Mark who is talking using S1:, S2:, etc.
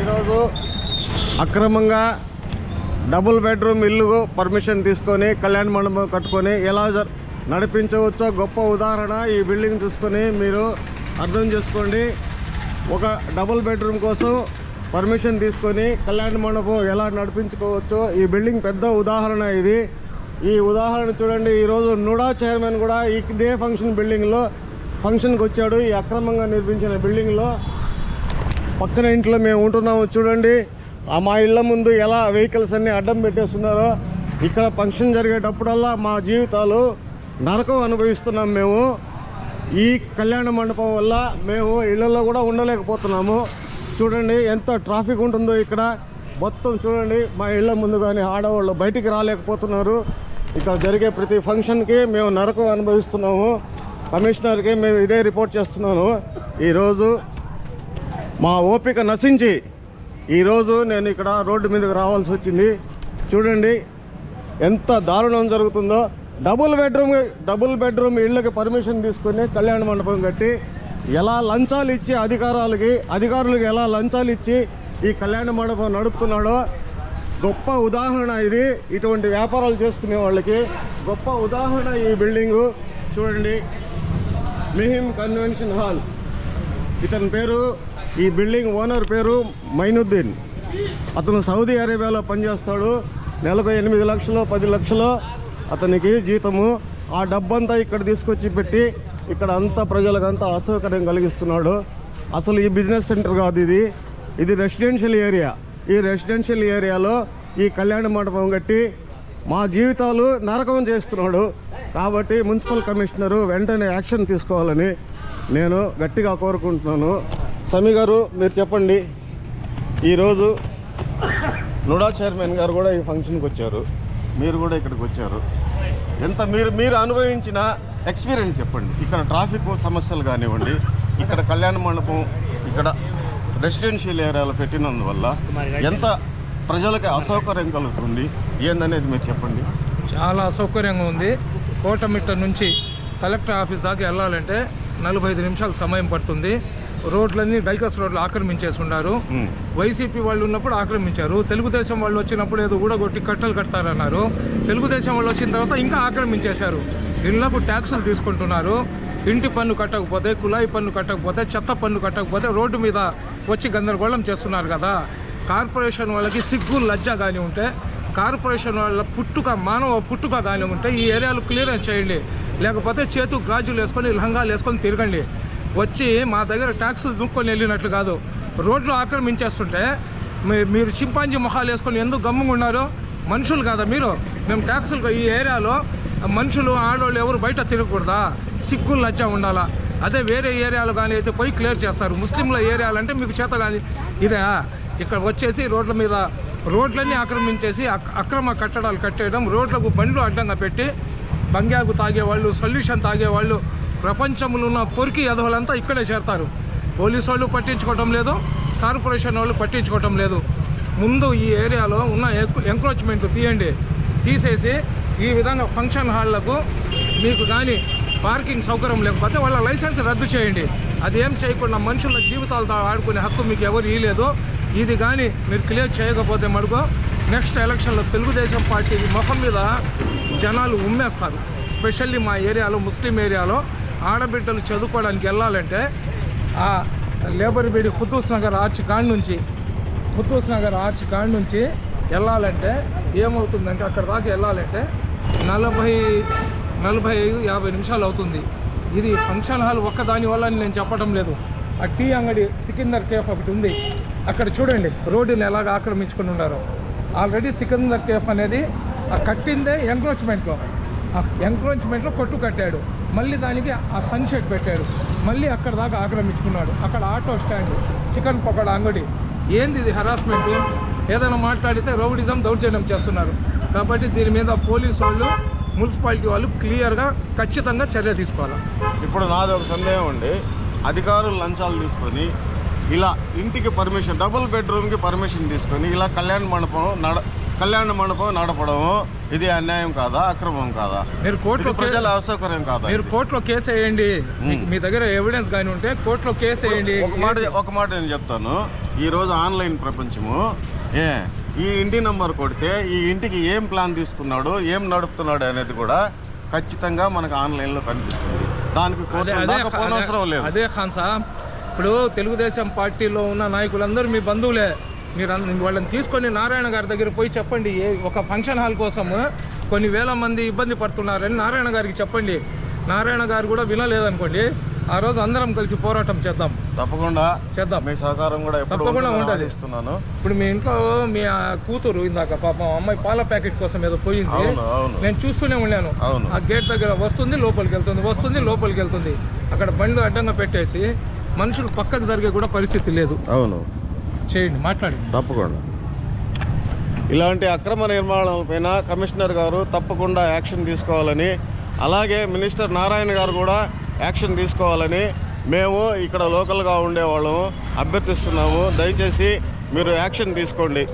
S1: ఈరోజు అక్రమంగా double bedroom ఇల్లు పర్మిషన్ తీసుకొని కళ్యాణ మండపం కట్టుకొని ఎలా నడిపించవచ్చో గొప్ప ఉదాహరణ ఈ బిల్డింగ్ చూసుకొని మీరు అర్థం చేసుకోండి. ఒక డబుల్ బెడ్రూమ్ కోసం పర్మిషన్ తీసుకొని కళ్యాణ మండపం ఎలా నడిపించుకోవచ్చో ఈ బిల్డింగ్ పెద్ద ఉదాహరణ ఇది. ఈ ఉదాహరణ చూడండి. ఈరోజు నుడా చైర్మన్ కూడా ఈ- ఇదే ఫంక్షన్ బిల్డింగ్లో ఫంక్షన్కి వచ్చాడు. ఈ అక్రమంగా నిర్మించిన బిల్డింగ్లో పక్కన ఇంట్లో మేము ఉంటున్నాము చూడండి. మా ఇళ్ళ ముందు ఎలా వెహికల్స్ అన్ని అడ్డం పెట్టేస్తున్నారో ఇక్కడ ఫంక్షన్ జరిగేటప్పుడల్లా మా జీవితాలు నరకం అనుభవిస్తున్నాం మేము. ఈ కళ్యాణ మండపం వల్ల మేము ఇళ్ళలో కూడా ఉండలేకపోతున్నాము. చూడండి ఎంత ట్రాఫిక్ ఉంటుందో ఇక్కడ. మొత్తం చూడండి మా ఇళ్ళ ముందు కానీ ఆడవాళ్ళు బయటికి రాలేకపోతున్నారు. ఇక్కడ జరిగే ప్రతి ఫంక్షన్కి మేము నరకం అనుభవిస్తున్నాము. కమిషనర్కి మేము ఇదే రిపోర్ట్ చేస్తున్నాను. ఈరోజు మా ఓపిక నశించి ఈరోజు నేను ఇక్కడ రోడ్డు మీదకి రావాల్సి వచ్చింది. చూడండి ఎంత దారుణం జరుగుతుందో. డబుల్ బెడ్రూమ్ డబుల్ బెడ్రూమ్ ఇళ్ళకి పర్మిషన్ తీసుకుని కళ్యాణ మండపం కట్టి ఎలా లంచాలు ఇచ్చి అధికారాలకి అధికారులకు ఎలా లంచాలు ఇచ్చి ఈ కళ్యాణ మండపం నడుపుతున్నాడో గొప్ప ఉదాహరణ ఇది. ఇటువంటి వ్యాపారాలు చేసుకునే వాళ్ళకి గొప్ప ఉదాహరణ ఈ బిల్డింగు. చూడండి మిహిమ్ కన్వెన్షన్ హాల్. ఇతని పేరు ఈ బిల్డింగ్ ఓనర్ పేరు మైనుద్దీన్. అతను సౌదీ అరేబియాలో పనిచేస్తాడు. నెలకు ఎనిమిది లక్షలు పది లక్షలు అతనికి జీతము. ఆ డబ్బంతా ఇక్కడ తీసుకొచ్చి పెట్టి ఇక్కడ అంతా ప్రజలకంతా అసౌకర్యం కలిగిస్తున్నాడు. అసలు ఈ బిజినెస్ సెంటర్ కాదు ఇది. ఇది రెసిడెన్షియల్ ఏరియా. ఈ రెసిడెన్షియల్ ఏరియాలో ఈ కళ్యాణ మండపం కట్టి మా జీవితాలు నరకం చేస్తున్నాడు. కాబట్టి మున్సిపల్ కమిషనరు వెంటనే యాక్షన్ తీసుకోవాలని నేను గట్టిగా కోరుకుంటున్నాను. సమీ గారు మీరు చెప్పండి. ఈరోజు నుడా చైర్మన్ గారు కూడా ఈ ఫంక్షన్కి వచ్చారు. మీరు కూడా ఇక్కడికి వచ్చారు. ఎంత మీరు మీరు అనుభవించిన ఎక్స్పీరియన్స్ చెప్పండి. ఇక్కడ ట్రాఫిక్ సమస్యలు కానివ్వండి ఇక్కడ కళ్యాణ మండపం ఇక్కడ రెసిడెన్షియల్ ఏరియాలో పెట్టినందువల్ల ఎంత ప్రజలకి అసౌకర్యం కలుగుతుంది ఏందనేది మీరు చెప్పండి.
S2: చాలా అసౌకర్యంగా ఉంది. కోటమిట్ట నుంచి కలెక్టర్ ఆఫీస్ దాకా వెళ్ళాలంటే నలభై ఐదు నిమిషాలు సమయం పడుతుంది. రోడ్లన్నీ బైకర్స్ రోడ్లు ఆక్రమించేసి ఉన్నారు. వైసీపీ వాళ్ళు ఉన్నప్పుడు ఆక్రమించారు. తెలుగుదేశం వాళ్ళు వచ్చినప్పుడు ఏదో కూడా కొట్టి కట్టలు కడతారన్నారు. తెలుగుదేశం వాళ్ళు వచ్చిన తర్వాత ఇంకా ఆక్రమించేశారు. ఇళ్ళకు ట్యాక్సులు తీసుకుంటున్నారు. ఇంటి పన్ను కట్టకపోతే కుళాయి పన్ను కట్టకపోతే చెత్త పన్ను కట్టకపోతే రోడ్డు మీద వచ్చి గందరగోళం చేస్తున్నారు కదా. కార్పొరేషన్ వాళ్ళకి సిగ్గు లజ్జ కానీ ఉంటే కార్పొరేషన్ వాళ్ళ పుట్టుక మానవ పుట్టుక కానీ ఉంటే ఈ ఏరియాలు క్లియరెన్స్ చేయండి. లేకపోతే చేతు గాజులు వేసుకొని లంగాలు వేసుకొని తిరగండి. వచ్చి మా దగ్గర ట్యాక్సులు దుక్కొని వెళ్ళినట్లు కాదు. రోడ్లు ఆక్రమించేస్తుంటే మీ- మీరు చింపాంజీ మొహాలు వేసుకొని ఎందుకు గమ్ముగా ఉన్నారు? మనుషులు కాదా మీరు? మేము ట్యాక్సులు ఈ ఏరియాలో మనుషులు ఆడవాళ్ళు ఎవరు బయట తిరగకూడదా? సిగ్గులు లజ్జ ఉండాలా? అదే వేరే ఏరియాలో కానీ అయితే పోయి క్లియర్ చేస్తారు. ముస్లింల ఏరియాలు అంటే మీకు చేత కానీ ఇదే ఇక్కడ వచ్చేసి రోడ్ల మీద రోడ్లన్నీ ఆక్రమించేసి అక్రమ కట్టడాలు కట్టేయడం రోడ్లకు బండ్లు అడ్డంగా పెట్టి బంగ్యాగు తాగేవాళ్ళు సొల్యూషన్ తాగేవాళ్ళు ప్రపంచంలో ఉన్న పొరికి ఎదవలంతా ఇక్కడే చేరతారు. పోలీసు వాళ్ళు పట్టించుకోవటం లేదు కార్పొరేషన్ వాళ్ళు పట్టించుకోవటం లేదు. ముందు ఈ ఏరియాలో ఉన్న ఎంక్రోచ్మెంట్ తీయండి. తీసేసి ఈ విధంగా ఫంక్షన్ హాళ్ళకు మీకు కానీ పార్కింగ్ సౌకర్యం లేకపోతే వాళ్ళ లైసెన్స్ రద్దు చేయండి. అది ఏం చేయకుండా మనుషుల జీవితాలతో ఆడుకునే హక్కు మీకు ఎవరు ఇవ్వలేదు ఇది కానీ మీరు క్లియర్ చేయకపోతే మడుకో నెక్స్ట్ ఎలక్షన్లో తెలుగుదేశం పార్టీ మొఖం మీద జనాలు ఉమ్మేస్తారు. స్పెషల్లీ మా ఏరియాలో ముస్లిం ఏరియాలో ఆడబిడ్డలు చదువుకోవడానికి వెళ్ళాలంటే ఆ లేబర్ బీడి కుతూస్ నగర్ ఆర్చ్ కాడి నుంచి కుతూస్ నగర్ ఆర్చ్ కాడి నుంచి వెళ్ళాలంటే ఏమవుతుందంటే అక్కడ దాకా వెళ్ళాలంటే నలభై నలభై ఐదు యాభై నిమిషాలు అవుతుంది. ఇది ఫంక్షన్ హాల్ ఒక్కదాని వల్ల అని నేను చెప్పడం లేదు. ఆ టీ అంగడి సికిందర్ కేఫ్ ఒకటి ఉంది. అక్కడ చూడండి రోడ్డుని ఎలాగ ఆక్రమించుకుని ఉన్నారో. ఆల్రెడీ సికిందర్ కేఫ్ అనేది ఆ కట్టిందే ఎంక్రోచ్మెంట్లో ఎంక్రోచ్మెంట్లో కొట్టు కట్టాడు. మళ్ళీ దానికి ఆ సన్షెట్ పెట్టాడు. మళ్ళీ అక్కడ దాకా ఆక్రమించుకున్నాడు. అక్కడ ఆటో స్టాండ్ చికెన్ పకోడా అంగడి. ఏంది ఇది హరాస్మెంట్ ఏదైనా మాట్లాడితే రౌడిజం దౌర్జన్యం చేస్తున్నారు. కాబట్టి దీని మీద పోలీసు వాళ్ళు మున్సిపాలిటీ వాళ్ళు క్లియర్గా ఖచ్చితంగా చర్య తీసుకోవాలి?
S1: ఇప్పుడు నాది ఒక సందేహం అండి. అధికారులు లంచాలు తీసుకొని ఇలా ఇంటికి పర్మిషన్ డబుల్ బెడ్రూమ్కి పర్మిషన్ తీసుకొని ఇలా కళ్యాణ మండపం నడ కళ్యాణ మండపం నడపడము. ఇది అన్యాయం కాదా? అక్రమం కాదా?
S2: మీరు కోర్టులో
S1: ప్రజల అసౌకర్యం కాదా
S2: మీరు కోర్టులో కేసు వేయండి. మీ దగ్గర ఎవిడెన్స్ కానీ ఉంటే కోర్టులో కేసు వేయండి.
S1: ఒక మాట ఒక మాట నేను చెప్తాను. ఈ రోజు ఆన్లైన్ ప్రపంచము. ఏ ఈ ఇంటి నంబర్ కొడితే ఈ ఇంటికి ఏం ప్లాన్ తీసుకున్నాడు ఏం నడుపుతున్నాడు అనేది కూడా ఖచ్చితంగా మనకు ఆన్లైన్లో కనిపిస్తుంది. దానికి పోనవసరం లేదు.
S2: అదే ఖాన్ సాబ్. ఇప్పుడు తెలుగుదేశం పార్టీలో ఉన్న నాయకులందరూ మీ బంధువులే. మీరు వాళ్ళని తీసుకొని నారాయణ గారి దగ్గర పోయి చెప్పండి ఏ ఒక ఫంక్షన్ హాల్ కోసం కొన్ని వేల మంది ఇబ్బంది పడుతున్నారని నారాయణ గారికి చెప్పండి. నారాయణ గారు కూడా వినలేదనుకోండి. ఆ రోజు అందరం కలిసి పోరాటం చేద్దాం.
S1: తప్పకుండా.
S2: చేద్దాం.
S1: మీ సహకారం కూడా
S2: తప్పకుండా ఉంటది.
S1: ఆశిస్తున్నాను.
S2: ఇప్పుడు మీ ఇంట్లో మీ కూతురు ఇందాక పాపం అమ్మాయి పాల ప్యాకెట్ కోసం ఏదో పోయింది. నేను చూస్తూనే ఉన్నాను. ఆ గేట్ దగ్గర వస్తుంది లోపలికి వెళ్తుంది వస్తుంది లోపలికి వెళ్తుంది. అక్కడ బండ్లు అడ్డంగా పెట్టేసి మనుషులు పక్కకు జరిగే కూడా పరిస్థితి లేదు.
S1: అవును.
S2: చేయండి మాట్లాడండి.
S1: తప్పకుండా. ఇలాంటి అక్రమ నిర్మాణాలపైన కమిషనర్ గారు తప్పకుండా యాక్షన్ తీసుకోవాలని అలాగే మినిస్టర్ నారాయణ గారు కూడా యాక్షన్ తీసుకోవాలని మేము ఇక్కడ లోకల్గా ఉండేవాళ్ళము అభ్యర్థిస్తున్నాము. దయచేసి మీరు యాక్షన్ తీసుకోండి.